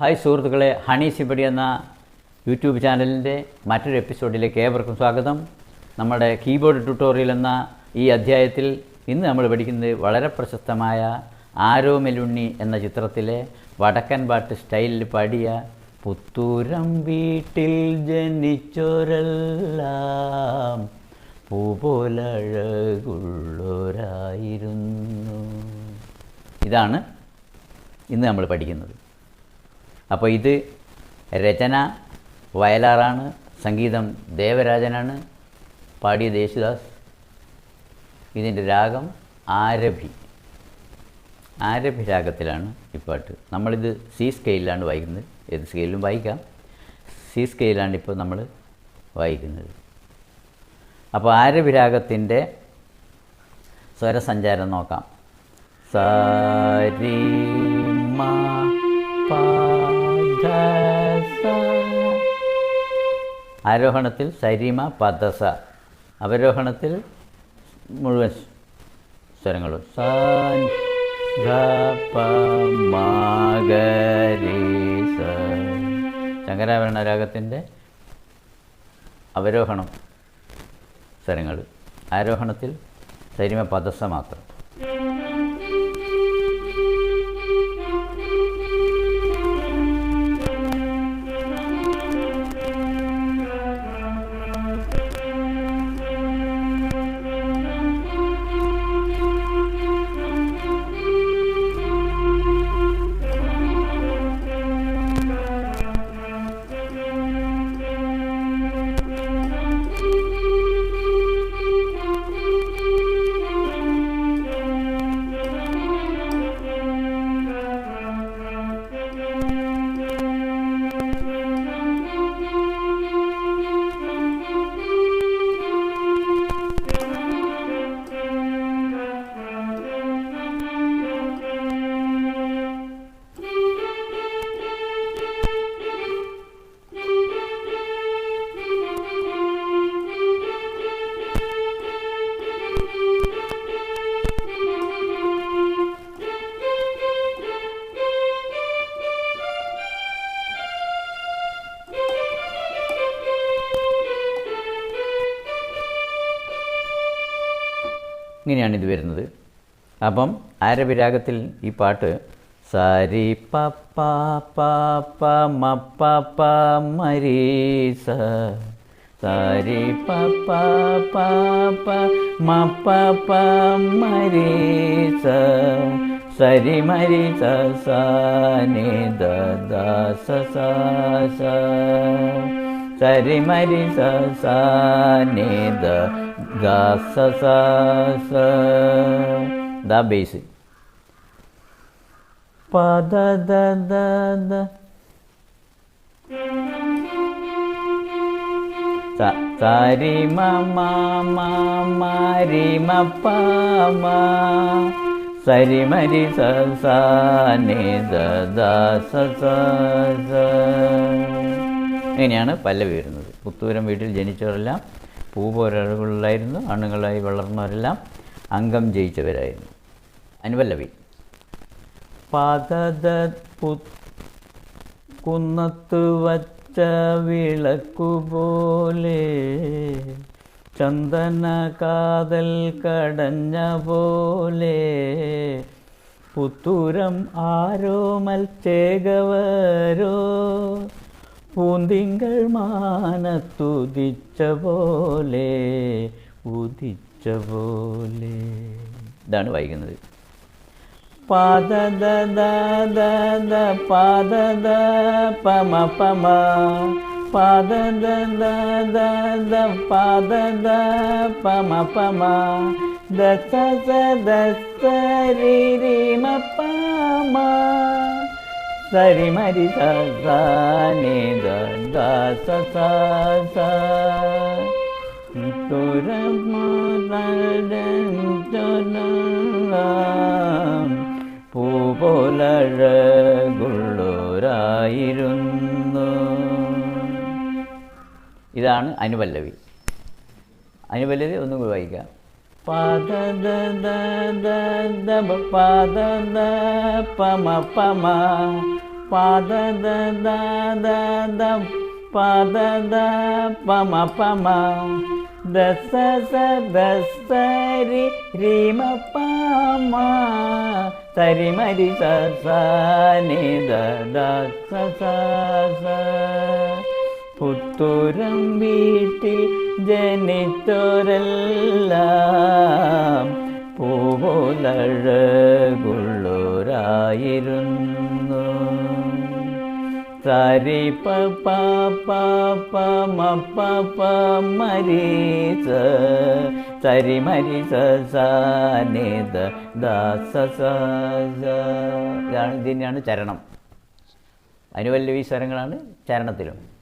Hi സുഹൃത്തുക്കളെ honey സിബടി എന്ന YouTube ചാനലിന്റെ മറ്റൊരു എപ്പിസോഡിലേക്ക് ഏവർക്കും സ്വാഗതം. നമ്മുടെ കീബോർഡ് ട്യൂട്ടോറിയൽ എന്ന ഈ അധ്യായത്തിൽ ഇന്ന് നമ്മൾ പഠിക്കുന്നത് വളരെ പ്രശസ്തമായ ആരോ മെലുണ്ണി എന്ന ചിത്രത്തിലെ വടക്കൻ പാട്ട് സ്റ്റൈലിൽ പാടിയ പുത്തൂരം വീട്ടിൽ ജനിച്ചോരെല്ലാം പൂപോലഴകുള്ളൊരായിരുന്നു ഇതാണ് ഇന്ന് നമ്മൾ പഠിക്കുന്നത്. അപ്പോൾ ഇത് രചന വയലാറാണ് സംഗീതം ദേവരാജനാണ് പാടിയ യേശുദാസ്. ഇതിന്റെ രാഗം ആരഭി. ആരഭി രാഗത്തിലാണ് ഈ പാട്ട്. നമ്മളിത് സി സ്കെയിലാണ് വായിക്കുന്നത്. ഏത് സ്കെയിലും വായിക്കാം. സി സ്കെയിലാണ് ഇപ്പോൾ നമ്മൾ വായിക്കുന്നത്. അപ്പോൾ ആരഭി രാഗത്തിന്റെ സ്വരസഞ്ചാരം നോക്കാം. സരി മാ പ ആരോഹണത്തിൽ സരിമ പദസ. അവരോഹണത്തിൽ മുഴുവൻ സ്വരങ്ങളും. സ ധ പ മ ഗ സ. ശങ്കരാഭരണ രാഗത്തിന്റെ അവരോഹണം സ്വരങ്ങൾ. ആരോഹണത്തിൽ സരിമ പദസ മാത്രം. ഇങ്ങനെയാണ് ഇത് വരുന്നത്. അപ്പം ആരവിരാഗത്തിൽ ഈ പാട്ട് സരി പ പ പ പ മ പ പ മരി സ സരി പ പ പ പ മ പ പ മരി സ സരി മരി സ സ നി ദ ദ സ സ സ സരി മരി സ സ നി ദ ഗ സ സ സ ദ ബേസ്. പ ദ ദ ദ സരി മ മ സരി മരി സ ദ സ സ പല്ലവി വരുന്നത് പുത്തൂരം വീട്ടിൽ ജനിച്ചവരെല്ലാം പൂപോരകളുള്ളായിരുന്നു ആണുങ്ങളായി വളർന്നവരെല്ലാം അംഗം ജയിച്ചവരായിരുന്നു. അനുപല്ലവി പതത പു കുന്നത്ത് വച്ച വിളക്കുപോലെ ചന്ദന കാതൽ കടഞ്ഞ പോലെ പുത്തൂരം ആരോ മൽച്ചേകവരോ പൂന്തിങ്കൾ മാനത്തുദിച്ച പോലെ ഉദിച്ച പോലെ ഇതാണ് വായിക്കുന്നത്. പാദ ദ ദ ദ ദ പാദ ദ പമ പമ പാദ ദ ദ ദ ദ പാദ ദ പമ പമ ദ സ സ ദ സ രി രി മ പമ സരി മരി സ സ നി ദ ദ സ സ സ പൂപോലഴകുള്ളോരായിരുന്നു. ഇതാണ് അനുപല്ലവി. അനുപല്ലവി ഒന്നും കൂടി വായിക്കാം. പദ ദ പമ പമ പദ ദ ദ ദ ദ പദ ദ പമ പമ ദസ സ ദസ്തരി രീമ പമ സരി മരി സ സ പുത്തുരം വീട്ടിൽ ജനിച്ചോരെല്ലാം പൂപോലഴകുള്ളോരായിരുന്നു സ സ നി ദ ദ സ സ സ. ഇതാണ് ഇതിനെയാണ് ചരണം. അനുവല്ലവി ചരണത്തിലും.